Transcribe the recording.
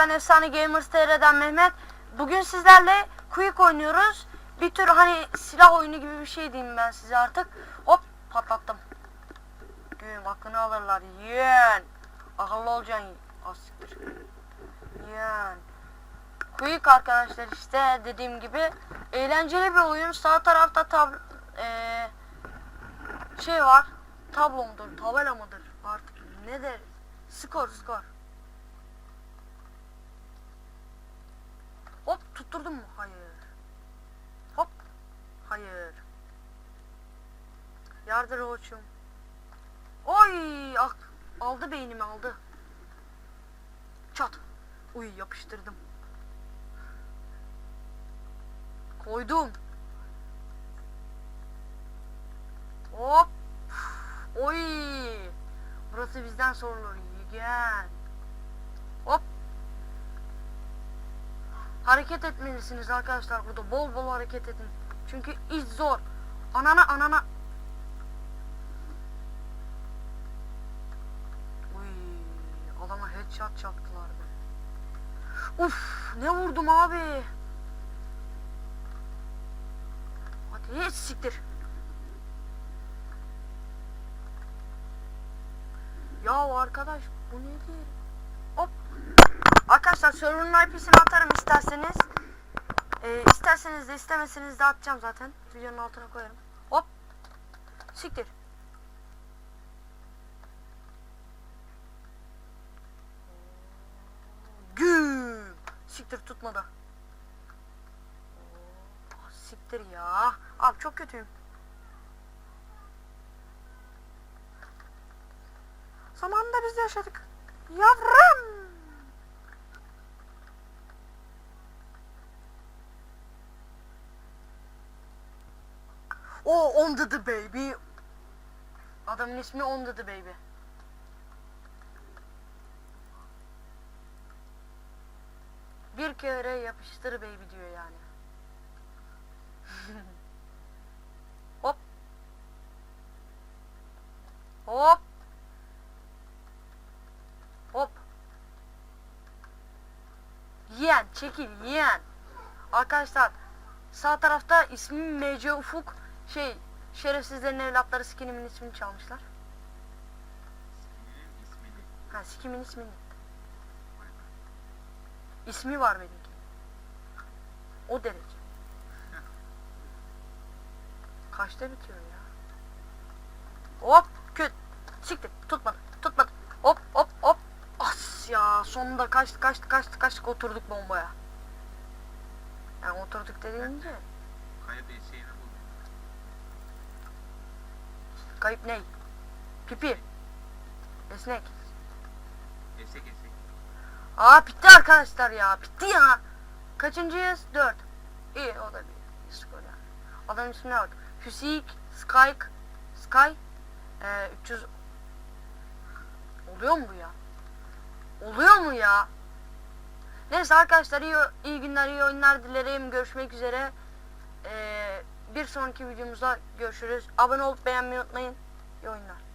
ben Efsane Gamers TR'den Mehmet. Bugün sizlerle Quick oynuyoruz. Bir tür hani silah oyunu gibi bir şey diyeyim ben size artık. Hop patlattım. Gün aklını alırlar. Yeğen. Akıllı olacaksın. Asiktir. Yeğen. Quick arkadaşlar işte dediğim gibi eğlenceli bir oyun. Sağ tarafta tab eee, şey var. Tablo mudur, tabela mıdır artık ne deriz? Skor, skor. Hop tutturdun mu? Hayır. Hop. Hayır. Yardır koçum. Oy! Aldı beynimi aldı. Çat. Uy yapıştırdım. Koydum. Hop. Oy. Burası bizden sorulur. Gel. Hop. Hareket etmelisiniz arkadaşlar burada. Bol bol hareket edin. Çünkü iş zor. Anana anana. Uy, adama headshot çaktılar be. Uf, ne vurdum abi. Hadi siktir. Ya arkadaş bu nedir? Arkadaşlar server'ın IP'sini atarım isterseniz. Ee, isterseniz de istemeseniz de atacağım zaten. Videonun altına koyarım. Hop. Siktir. Güm. Siktir tutmadı. Oh, siktir ya. Abi çok kötüyüm. Zamanında biz de yaşadık. Yavrum. O on the baby. Adamın ismi on the baby. Bir kere yapıştır baby diyor yani. Hop. Hop. Hop. Yiyen çekil yiyen. Arkadaşlar sağ tarafta ismim MC Ufuk şey şerefsizlerin evlatları skinimin ismini çalmışlar. Ha skimin ismini. İsmi var benimki. O derece. Kaçta bitiyor ya? Hop köt. Siktir tutmadı tutmadı. Hop hop hop. As ya sonunda kaçtı kaçtı kaçtı kaçtık oturduk bombaya. Yani oturduk dediğince Kayıp eşeğini buldum. Kayıp ney? Pipir. Esnek. Eşek eşek. Aa bitti arkadaşlar ya. Bitti ya. Kaçıncıyız? Dört. İyi o da bir skor yani. Adamın ismine bak. Hüsik, Skyk, Sky, ee, 300 Oluyor mu bu ya? Oluyor mu ya? Neyse arkadaşlar iyi, iyi günler, iyi oyunlar dilerim. Görüşmek üzere. Ee, bir sonraki videomuzda görüşürüz. Abone olup beğenmeyi unutmayın. İyi oyunlar.